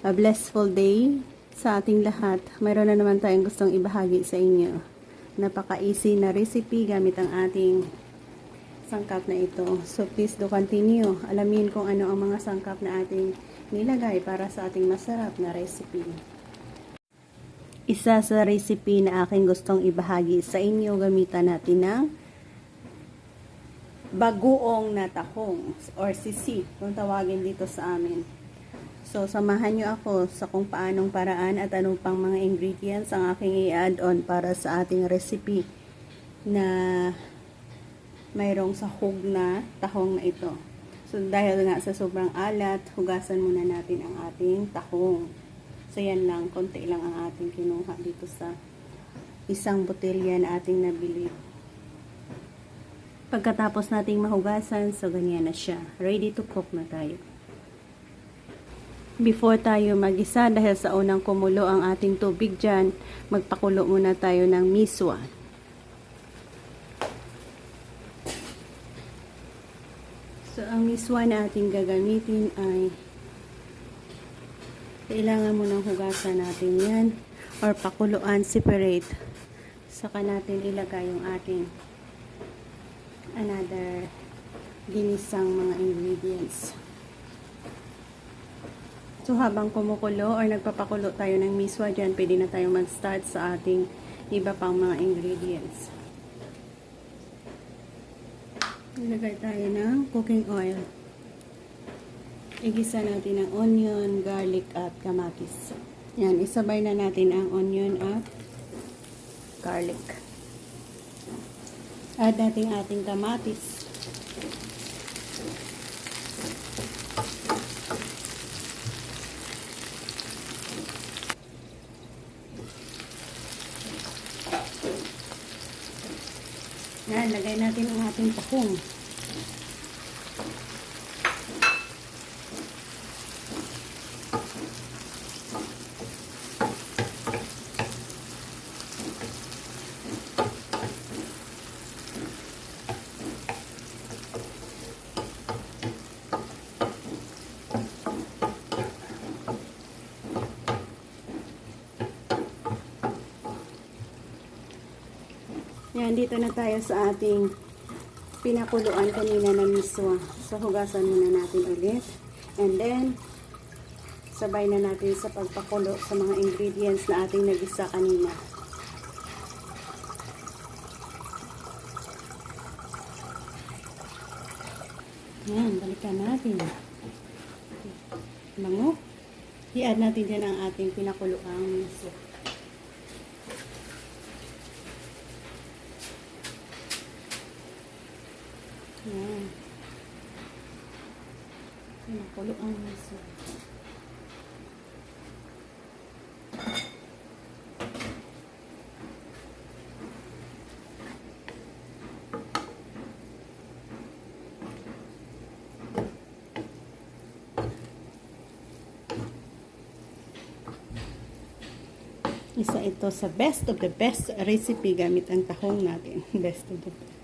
a blissful day sa ating lahat. Mayroon na naman tayong gustong ibahagi sa inyo. Napaka-easy na recipe gamit ang ating sangkap na ito. So please do continue. Alamin kung ano ang mga sangkap na ating nilagay para sa ating masarap na recipe. Isa sa recipe na aking gustong ibahagi sa inyo, gamitan natin ng bagoong na tahong or sisi kung tawagin dito sa amin. So, samahan nyo ako sa kung paanong paraan at anong pang mga ingredients ang aking i-add on para sa ating recipe na mayroong sahog na tahong na ito. So, dahil nga sa sobrang alat, hugasan muna natin ang ating tahong. So, yan lang. Konti lang ang ating kinuha dito sa isang botelya na ating nabili. Pagkatapos nating mahugasan, so ganyan na siya. Ready to cook na tayo. Before tayo magisa, dahil sa unang kumulo ang ating tubig dyan, magpakulo muna tayo ng miswa. So, ang miswa na ating gagamitin ay kailangan mo nang hugasan natin yan or pakuluan separate. Saka natin ilagay yung ating another ginisang mga ingredients. So habang kumukulo or nagpapakulo tayo ng miswa dyan, pwede na tayo mag-start sa ating iba pang mga ingredients. Ilagay tayo ng cooking oil. Igisa natin ang onion, garlic at kamatis. Yan, isabay na natin ang onion at garlic. Add natin ating kamatis. Yan, lagay natin ang ating tahong. Yan, dito na tayo sa ating pinakuluan kanina na miswa. So, hugasan muna natin ulit. And then, sabay na natin sa pagpakulo sa mga ingredients na ating nagisa kanina. Yan, balikan natin. Bango. I-add natin din ang ating pinakuluang miswa. Yan. Pinakulo ang miso. Isa ito sa best of the best recipe gamit ang tahong natin. Best of the best.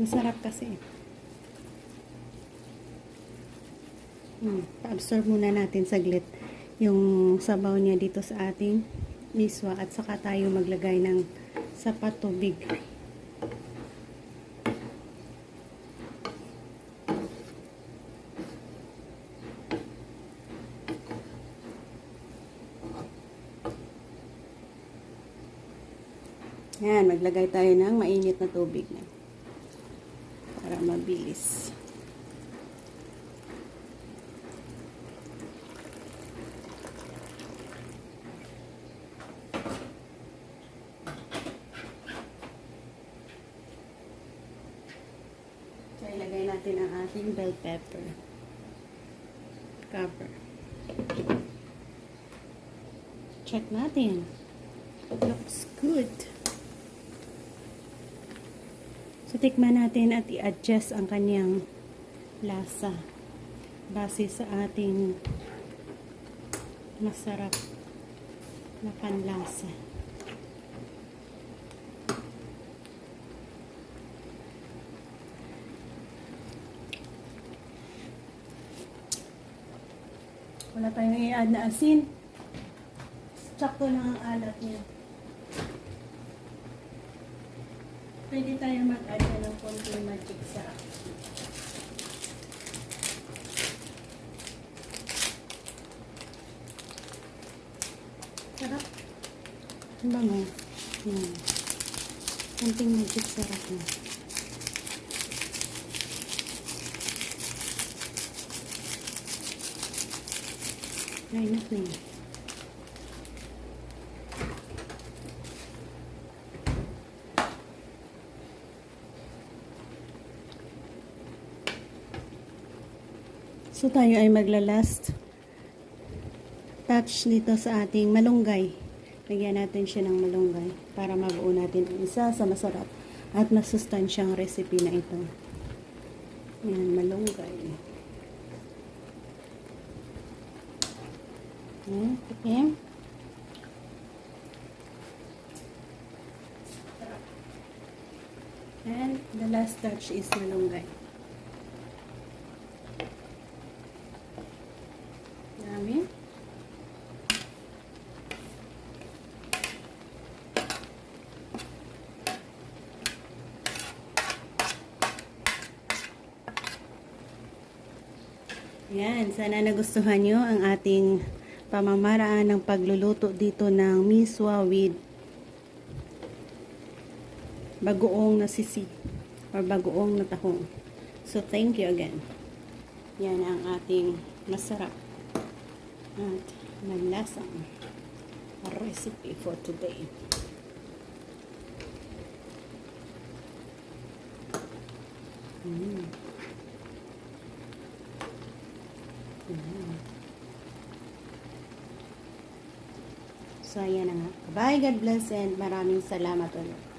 Masarap kasi. Hmm, pa-absorb muna natin saglit yung sabaw niya dito sa ating miswa at saka tayo maglagay ng sapat tubig. Yan, maglagay tayo ng mainit na tubig na para mabilis. So, ilagay natin ang ating bell pepper. Cover. Check natin. Looks good. So, tikman natin at i-adjust ang kanyang lasa base sa ating masarap na panlasa. Wala tayong i-add na asin. Sakto lang ang alat niya. Pwede tayo mag-add ng konting magic sarap. Sarap. Ang bango. Yan. Konting magic sarap na. Ay, nothing. So tayo ay maglalast touch dito sa ating malunggay. Lagyan natin siya ng malunggay para mabuo natin ang isa sa masarap at masustansyang recipe na ito. Yan, malunggay. Yan, okay. And the last touch is malunggay. Yan, sana nagustuhan nyo ang ating pamamaraan ng pagluluto dito ng miswa with bagoong na sisi or bagoong na tahong. So, thank you again. Yan ang ating masarap at malasang recipe for today. Mm. So, ayan na nga. Bye, God bless and maraming salamat ulit.